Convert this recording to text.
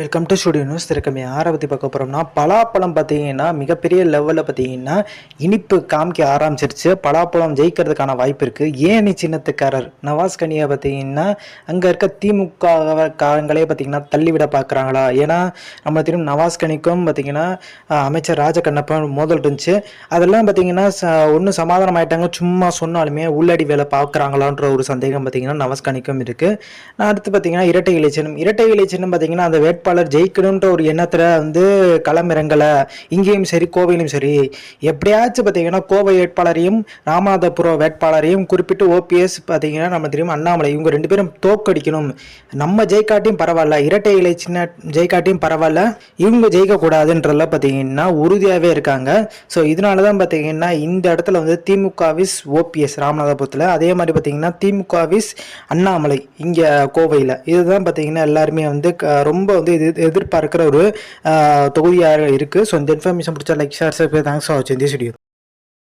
Welcome to studio news திருக்கமே யாரை பற்றி பார்க்க போகிறோம்னா பலாப்பழம் பார்த்தீங்கன்னா மிகப்பெரிய லெவலில் பார்த்தீங்கன்னா இனிப்பு காமிக்க ஆரம்பிச்சிருச்சு. பலாப்பழம் ஜெயிக்கிறதுக்கான வாய்ப்பு இருக்குது ஏனி சின்னத்துக்காரர் நவாஸ் கனியை பார்த்தீங்கன்னா அங்கே இருக்க திமுக காரங்களே பார்த்தீங்கன்னா தள்ளிவிட பார்க்குறாங்களா? ஏன்னா நம்ம தெரியும் நவாஸ் கனிக்கும் பார்த்தீங்கன்னா அமைச்சர் அமைச்சர் ராஜகண்ணப்பன் மோதல் இருந்துச்சு. அதெல்லாம் பார்த்தீங்கன்னா ச ஒன்றும் சமாதானம் ஆயிட்டாங்க. சும்மா சொன்னாலுமே உள்ளடி வேலை பார்க்குறாங்களான்ற ஒரு சந்தேகம் பார்த்தீங்கன்னா நவாஸ் கனிக்கும் இருக்குது அடுத்து பார்த்தீங்கன்னா இரட்டை இலை சின்னம். இரட்டை இலை சின்னம் பார்த்தீங்கன்னா அந்த வேட்பாளர் ஜெயிக்கணுன்ற ஒரு எண்ணத்தில் வந்து களமிறங்கலை இங்கேயும் சரி கோவையிலும் சரி. எப்படியாச்சும் பார்த்தீங்கன்னா கோவை வேட்பாளரையும் ராமநாதபுரம் வேட்பாளரையும் குறிப்பிட்டு ஓபிஎஸ் பார்த்தீங்கன்னா நம்ம தெரியும் அண்ணாமலை. இவங்க ரெண்டு பேரும் தோக்கடிக்கணும் நம்ம ஜெயிக்காட்டியும் பரவாயில்ல. இரட்டை இலை சின்ன ஜெயிக்காட்டியும் பரவாயில்ல. இவங்க ஜெயிக்கக்கூடாதுன்றதுல பார்த்தீங்கன்னா உறுதியாகவே இருக்காங்க. ஸோ இதனால தான் பார்த்தீங்கன்னா இந்த இடத்துல வந்து திமுகவிஸ் ஓபிஎஸ் ராமநாதபுரத்தில். அதே மாதிரி பார்த்தீங்கன்னா திமுகவிஸ் அண்ணாமலை இங்கே கோவையில். இதுதான் பார்த்தீங்கன்னா எல்லாருமே வந்து க- ரொம்ப வந்து எதிர்பார்க்குற ஒரு தொகுதியாக இருக்குது ஸோ இந்த இன்ஃபர்மேஷன் பிடிச்சா லைக் ஷேர் தேங்க்ஸ் ஃபார் வாட்சிங் திஸ் வீடியோ